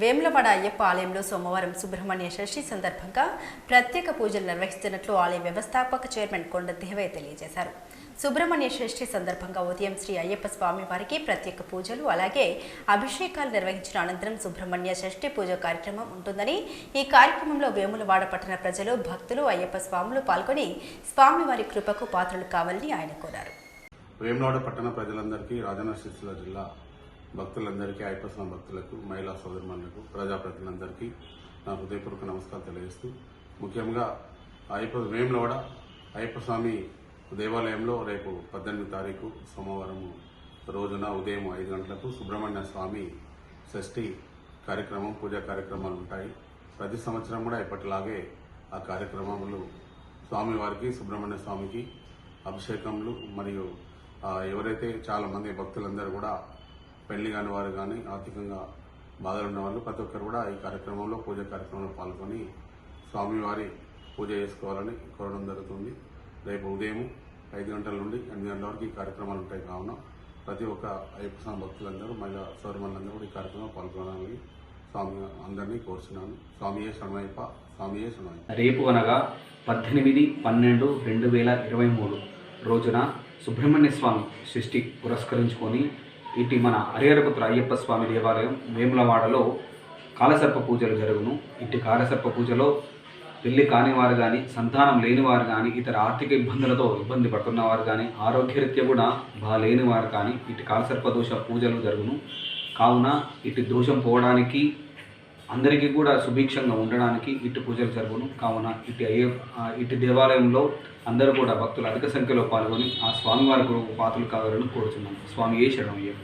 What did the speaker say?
వేములవాడ అయ్యప్ప ఆలయంలో సోమవారం సుబ్రహ్మణ్య షష్ఠి సందర్భంగా ప్రత్యేక పూజలు నిర్వహిస్తున్నట్లు ఆలయ వ్యవస్థాపక చైర్మన్ కొండ దేవయ్య తెలియజేశారు. సుబ్రహ్మణ్య షష్ఠి సందర్భంగా ఉదయం శ్రీ అయ్యప్ప స్వామి వారికి ప్రత్యేక పూజలు అలాగే అభిషేకాలు నిర్వహించిన అనంతరం సుబ్రహ్మణ్య షష్ఠి పూజ కార్యక్రమం ఉంటుందని ఈ కార్యక్రమంలో వేములవాడ పట్టణ ప్రజలు భక్తులు అయ్యప్ప స్వాములు పాల్గొని స్వామివారి కృపకు పాత్రలు కావాలని ఆయన కోరారు. వేములవాడ పట్టణ ప్రజలందరికీ రాజన్న జిల్లా భక్తులందరికీ ఐపస్న భక్తులకు మహిళా సోదరుమణులకు ప్రజాప్రతినిధులందరికీ నా హృదయపూర్వక నమస్కారం తెలియజేస్తూ ముఖ్యంగా అయ్యప్ప వేములవాడ అయ్యప్ప స్వామి దేవాలయంలో రేపు పద్దెనిమిది తారీఖు సోమవారం రోజున ఉదయం ఐదు గంటలకు సుబ్రహ్మణ్య స్వామి షష్ఠి కార్యక్రమం పూజా కార్యక్రమాలు ఉంటాయి. ప్రతి సంవత్సరం కూడా ఇప్పటిలాగే ఆ కార్యక్రమములు స్వామివారికి సుబ్రహ్మణ్య స్వామికి అభిషేకములు మరియు ఎవరైతే చాలా మంది భక్తులందరూ కూడా పెళ్ళి కాని వారు కానీ ఆర్థికంగా బాధలు ఉన్న వాళ్ళు ప్రతి ఒక్కరు కూడా ఈ కార్యక్రమంలో పూజ కార్యక్రమంలో పాల్గొని స్వామివారి పూజ చేసుకోవాలని కోరడం జరుగుతుంది. రేపు ఉదయం ఐదు గంటల నుండి ఎనిమిది గంటల వరకు ఈ కార్యక్రమాలు ఉంటాయి. కావున ప్రతి ఒక్క అయ్యప్ప స్వామి భక్తులందరూ మహిళా సౌరమలందరూ కూడా ఈ కార్యక్రమంలో పాల్గొనాలని స్వామి అందరినీ కోరుచున్నాను. స్వామియే శరణయ్యప్ప స్వామియే శరణయ్యప్ప. రేపు అనగా పద్దెనిమిది పన్నెండు రెండు వేల ఇరవై మూడు రోజున సుబ్రహ్మణ్య స్వామి సృష్టి పురస్కరించుకొని ఇటు మన హరిహరపుత్ర అయ్యప్ప స్వామి దేవాలయం వేములవాడలో కాలసర్ప పూజలు జరుగును. ఇటు కాలసర్ప పూజలో పెళ్ళి కాని వారు కానీ సంతానం లేని వారు కానీ ఇతర ఆర్థిక ఇబ్బందులతో ఇబ్బంది పడుతున్న వారు కానీ ఆరోగ్యరీత్యా కూడా బాగాలేని వారు కానీ ఇటు కాలసర్ప దోష పూజలు జరుగును. కావున ఇటు దోషం పోవడానికి అందరికీ కూడా సుభిక్షంగా ఉండడానికి ఇటు పూజలు జరుగును. కావున ఇటు అయ్యే ఇటు దేవాలయంలో అందరూ కూడా భక్తులు అధిక సంఖ్యలో పాల్గొని ఆ స్వామివారి పాత్రలు కావాలని కోరుతున్నాను స్వామి ఏ శరణం